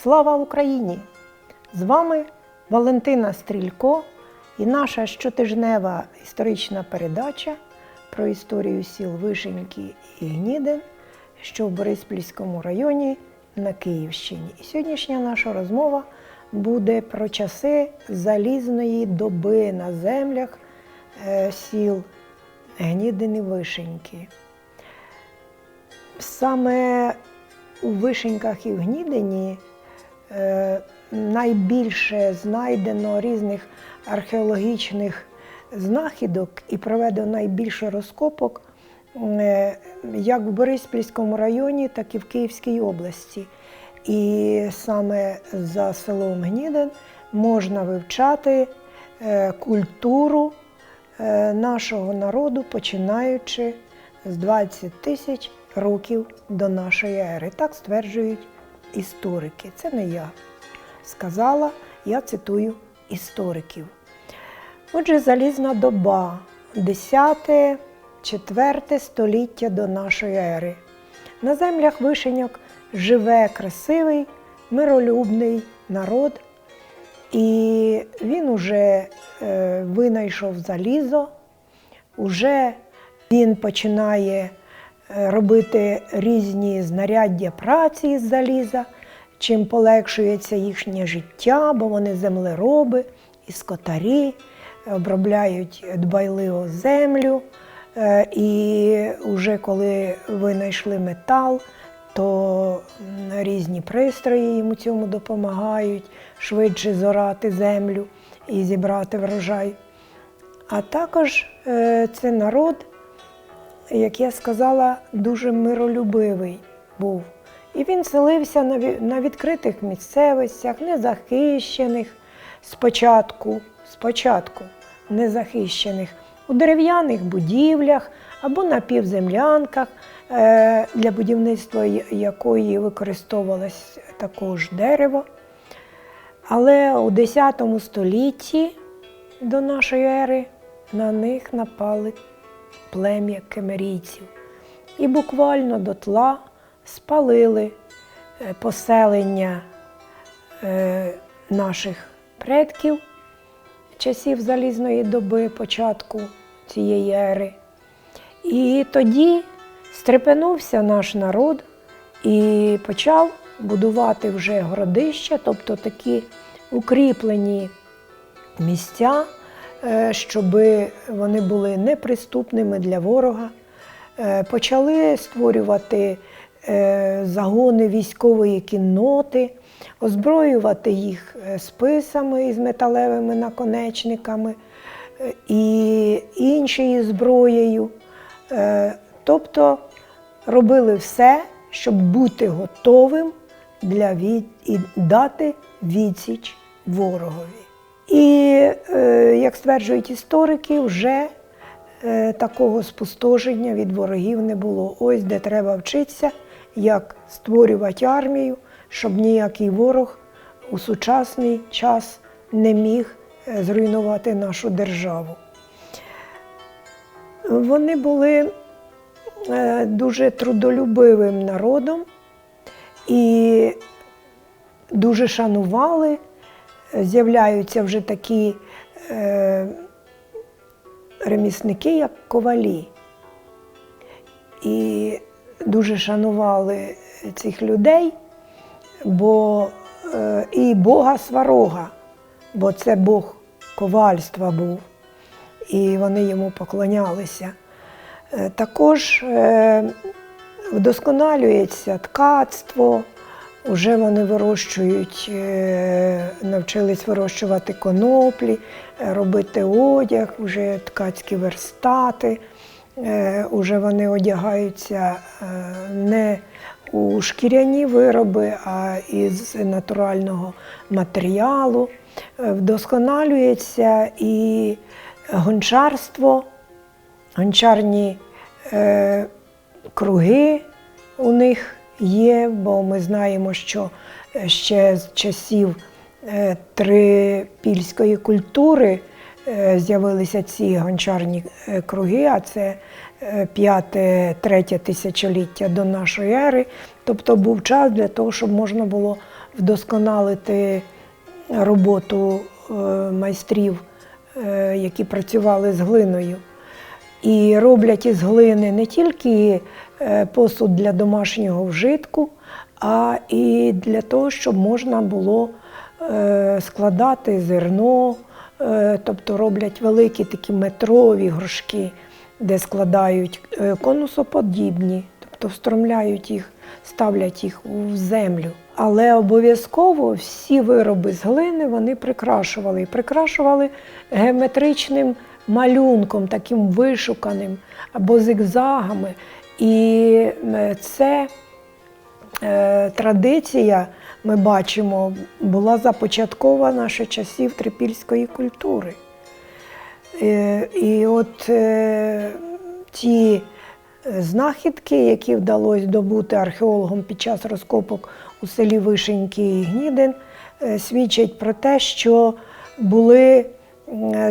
Слава Україні! З вами Валентина Стрілько і наша щотижнева історична передача про історію сіл Вишеньки і Гнідин, що в Бориспільському районі на Київщині. І сьогоднішня наша розмова буде про часи залізної доби на землях е, сіл Гнідин і Вишеньки. Саме у Вишеньках і в Гнідині найбільше знайдено різних археологічних знахідок і проведено найбільше розкопок е, як в Бориспільському районі, так і в Київській області. І саме за селом Гнідин можна вивчати е, культуру е, нашого народу, починаючи з 20 тисяч років до нашої ери. Так стверджують історики. Це не я сказала, я цитую істориків. Отже, залізна доба, 10 4 століття до нашої ери. На землях вишеньок живе красивий, миролюбний народ, і він уже е, винайшов залізо, уже він починає робити різні знаряддя праці із заліза, чим полегшується їхнє життя, бо вони землероби і скотарі, обробляють дбайливо землю. Е, І вже коли винайшли метал, то різні пристрої їм цьому допомагають швидше зорати землю і зібрати врожай. А також е, це народ, як я сказала, дуже миролюбивий був. І він селився на відкритих місцевостях, незахищених спочатку, спочатку незахищених, у дерев'яних будівлях або на півземлянках, е, для будівництва якої використовувалось також дерево. Але у X столітті до нашої ери на них напали плем'я кемерійців і буквально дотла спалили е, поселення е, наших предків часів залізної доби, початку цієї ери. І тоді стрепенувся наш народ і почав будувати вже городища, тобто такі укріплені місця, щоб вони були неприступними для ворога. Е, Почали створювати е, загони військової кінноти, озброювати їх е, списами із металевими наконечниками е, і іншою зброєю. Е, Тобто робили все, щоб бути готовим для від... і дати відсіч ворогові. І, е, як стверджують історики, вже е, такого спустошення від ворогів не було. Ось де треба вчитися, як створювати армію, щоб ніякий ворог у сучасний час не міг е, зруйнувати нашу державу. Вони були дуже трудолюбивим народом і дуже шанували. З'являються вже такі е, ремісники, як ковалі. І дуже шанували цих людей, бо е, і Бога Сварога, бо це Бог ковальства був, і вони йому поклонялися. Е, Також е, вдосконалюється ткацтво, вже вони вирощують, е, навчились вирощувати коноплі, е, робити одяг, вже ткацькі верстати. Е, Уже вони одягаються не у шкіряні вироби, а із натурального матеріалу. Вдосконалюється і гончарство, гончарні круги у них є, бо ми знаємо, що е, ще з часів е, трипільської культури е, з'явилися ці гончарні круги, а це е, п'яте-третє тисячоліття до нашої ери. Тобто був час для того, щоб можна було вдосконалити роботу майстрів, які працювали з глиною. І роблять із глини не тільки е, посуд для домашнього вжитку, а і для того, щоб можна було е, складати зерно, е, тобто роблять великі такі метрові горшки, де складають конусоподібні, тобто встромляють їх, ставлять їх у землю. Але обов'язково всі вироби з глини вони прикрашували. І прикрашували геометричним малюнком, таким вишуканим або зигзагами. І е, це е, традиція, ми бачимо, була започаткована ще часів трипільської культури. Е, І от ті знахідки, які вдалося добути археологам під час розкопок у селі Вишеньки і Гнідин, свідчать про те, що були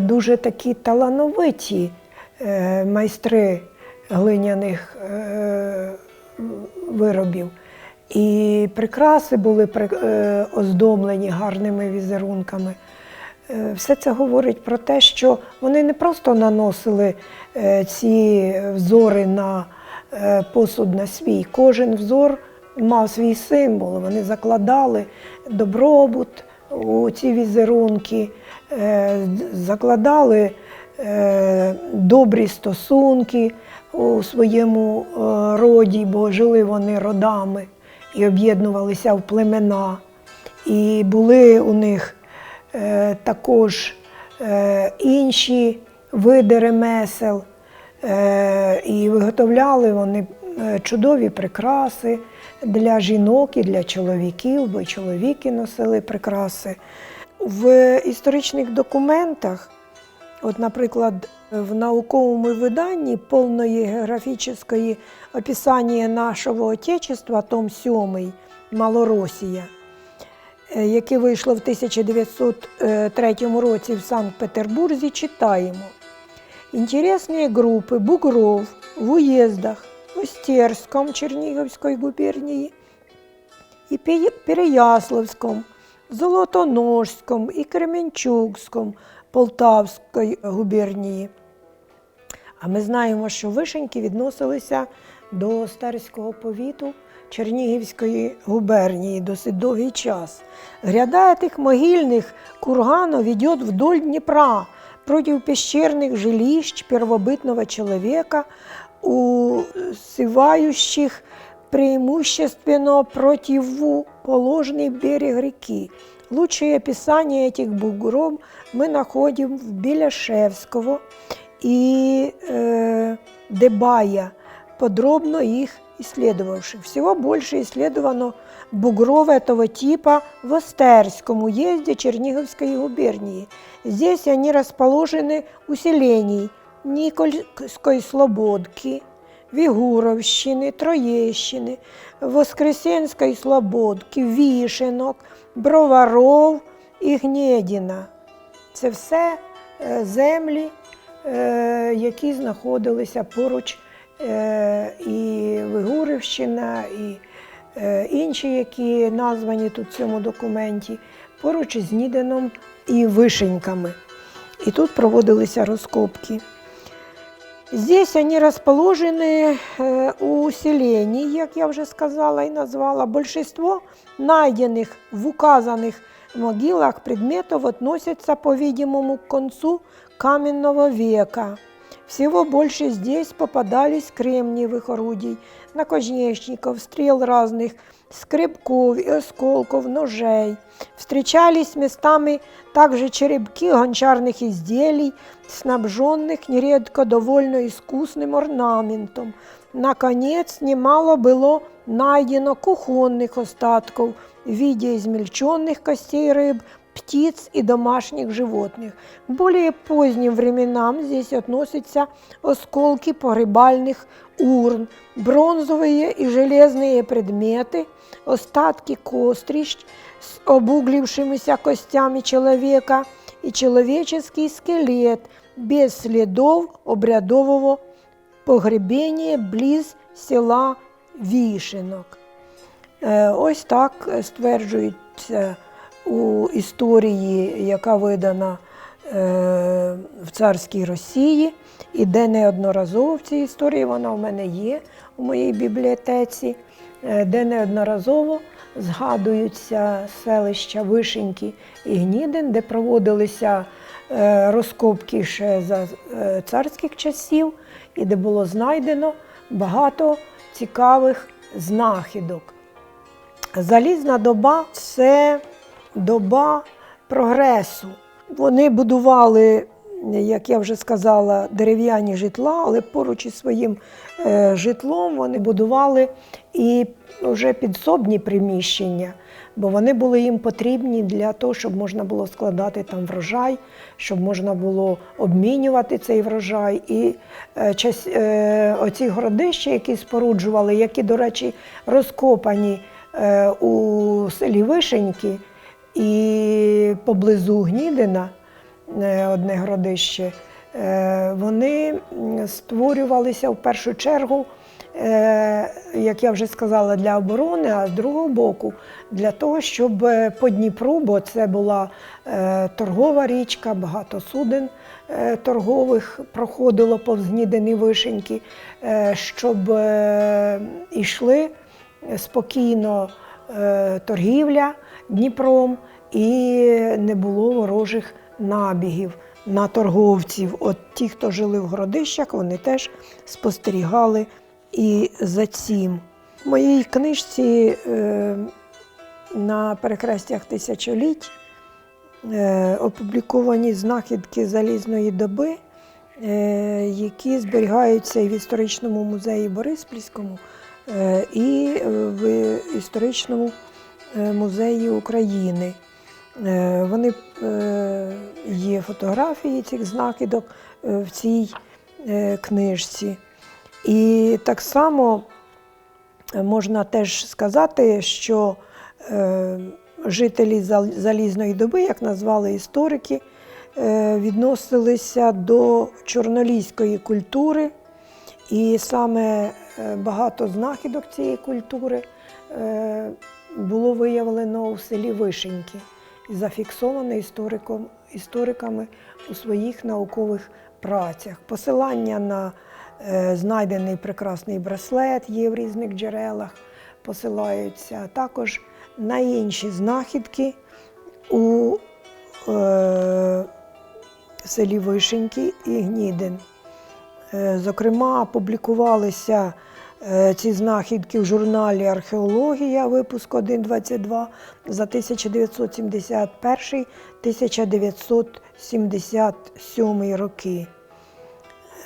дуже такі талановиті е, майстри глиняних е, виробів. І прикраси були е, оздоблені гарними візерунками. Е, Все це говорить про те, що вони не просто наносили е, ці взори на е, посуд на свій. Кожен взор мав свій символ. Вони закладали добробут у ці візерунки, е, закладали е, добрі стосунки у своєму е, роді, бо жили вони родами і об'єднувалися в племена. І були у них також інші види ремесел, і виготовляли вони чудові прикраси для жінок і для чоловіків, бо чоловіки носили прикраси. В історичних документах, от, наприклад, в науковому виданні повної географічної описання нашого Отечества, том 7 Малоросія, е, яке вийшло в 1903 році в Санкт-Петербурзі, читаємо. Интересные группы бугров в уездах Остерском Черниговской губернии и Пе- Переяславском, Золотоножском и Кременчугском Полтавської губернії. А ми знаємо, що вишеньки відносилися до Старського повіту Чернігівської губернії досить довгий час. Гряда этих могильных курганов идет вдоль Днепра против пещерных жилищ первобытного человека, усывающих преимущественно противоположный берег реки. Лучшее описание этих бугров мы находим в Беляшевского и э, Дебая, подробно их исследовавших. Всего больше исследовано бугров этого типа в Остерском уезде Черниговской губернии. Здесь они расположены у Никольской Слободки, Вігуровщини, Троєщини, Воскресенської Слободки, Вішенок, Броваров і Гнєдіна. Це все е, землі, е, які знаходилися поруч е, і Вигурівщина, і інші, які названі тут в цьому документі, поруч з Ніденом і Вишеньками. І тут проводилися розкопки. Здесь они расположены э, у селений, як я вже сказала і назвала. Большинство найденных в указанных могилах предметов относятся, по-видимому, к концу каменного века. Всего больше здесь попадались кремниевых орудий, наконечников, стрел разных, скребков и осколков, ножей. Встречались местами также черепки гончарных изделий, снабженных нередко довольно искусным орнаментом. Наконец, немало было найдено кухонных остатков в виде измельченных костей рыб, птиц и домашних животных. К более поздним временам здесь относятся осколки погребальных урн, бронзовые и железные предметы, остатки кострищ с обуглившимися костями человека и человеческий скелет без следов обрядового погребения близ села Вишенок. Е, Ось так стверджується у історії, яка видана е, в царській Росії, і де неодноразово в цій історії вона в мене є у моїй бібліотеці, е, де неодноразово згадуються селища Вишеньки і Гнідин, де проводилися е, розкопки ще за царських часів, і де було знайдено багато цікавих знахідок. Залізна доба це доба прогресу. Вони будували, як я вже сказала, дерев'яні житла, але поруч із своїм е, житлом вони будували і вже підсобні приміщення, бо вони були їм потрібні для того, щоб можна було складати там врожай, щоб можна було обмінювати цей врожай. І е, е, оці городища, які споруджували, які, до речі, розкопані у селі Вишеньки і поблизу Гнідина, е, одне городище, е, вони створювалися в першу чергу, е, як я вже сказала, для оборони, а з другого боку для того, щоб по Дніпру, бо це була торгова річка, багато суден торгових проходило повз Гнідин і Вишеньки, щоб йшли спокійно торгівля Дніпром і не було ворожих набігів на торговців. От ті, хто жили в городищах, вони теж спостерігали і за цим. В моїй книжці е, на перехрестях тисячоліть е, опубліковані знахідки залізної доби, е, які зберігаються і в історичному музеї Бориспільському, і в історичному музеї України. Е, Вони е, є фотографії цих знахідок е, в цій е, книжці. І так само е, можна теж сказати, що е, жителі залізної доби, як назвали історики, е, відносилися до чорноліської культури, і саме е, багато знахідок цієї культури е, було виявлено у селі Вишеньки і зафіксовано істориком, істориками у своїх наукових працях. Посилання на е, знайдений прекрасний браслет є в різних джерелах, посилаються, а також на інші знахідки у е, селі Вишеньки і Гнідин. Е, Зокрема, публікувалися е, ці знахідки в журналі Археологія, випуск 1.22 за 1971-1977 роки.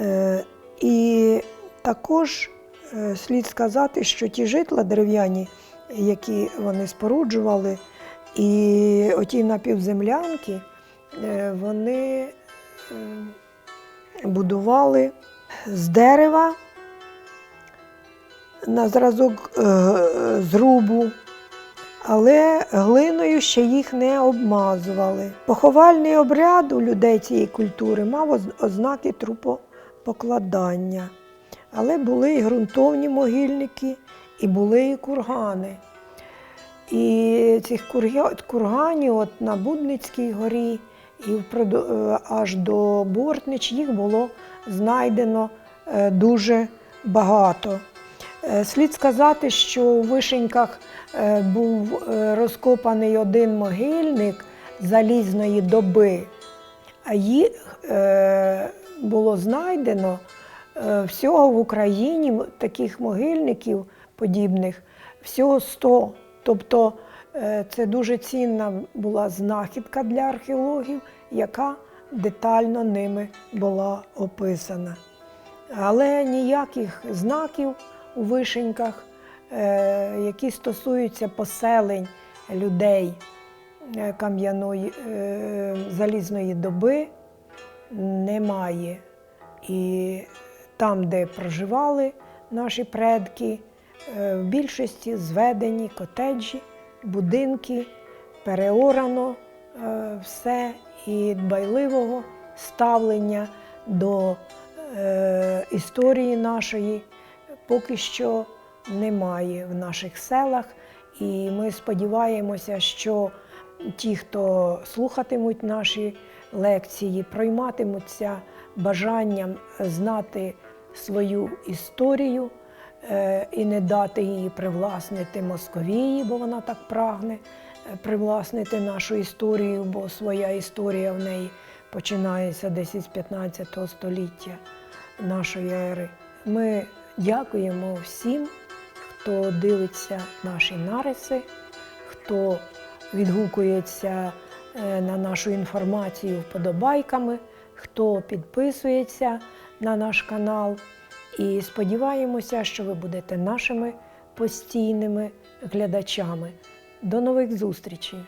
Е, І також е, слід сказати, що ті житла дерев'яні, які вони споруджували, і оті напівземлянки, е, вони е, будували з дерева на зразок е, зрубу, але глиною ще їх не обмазували. Поховальний обряд у людей цієї культури мав ознаки трупопокладання. Але були і ґрунтовні могильники, і були і кургани. І цих курганів от на Будницькій горі і е, аж до Бортнич їх було знайдено е, дуже багато. Е, Слід сказати, що у Вишеньках е, був е, розкопаний один могильник залізної доби, а їх було знайдено всього в Україні таких могильників подібних, всього 100. Тобто це дуже цінна була знахідка для археологів, яка детально ними була описана. Але ніяких знаків у вишеньках, е, які стосуються поселень людей е, кам'яної е, залізної доби, немає. І там, де проживали наші предки, в більшості зведені котеджі, будинки, переорано все і дбайливого ставлення до історії нашої поки що немає в наших селах І ми сподіваємося, що ті, хто слухатимуть наші лекції, пройматимуться бажанням знати свою історію е, і не дати її привласнити Московії, бо вона так прагне е, привласнити нашу історію, бо своя історія в неї починається десь із 15 століття нашої ери. Ми дякуємо всім, хто дивиться наші нариси, хто відгукується е, на нашу інформацію вподобайками, хто підписується на наш канал. І сподіваємося, що ви будете нашими постійними глядачами. До нових зустрічей!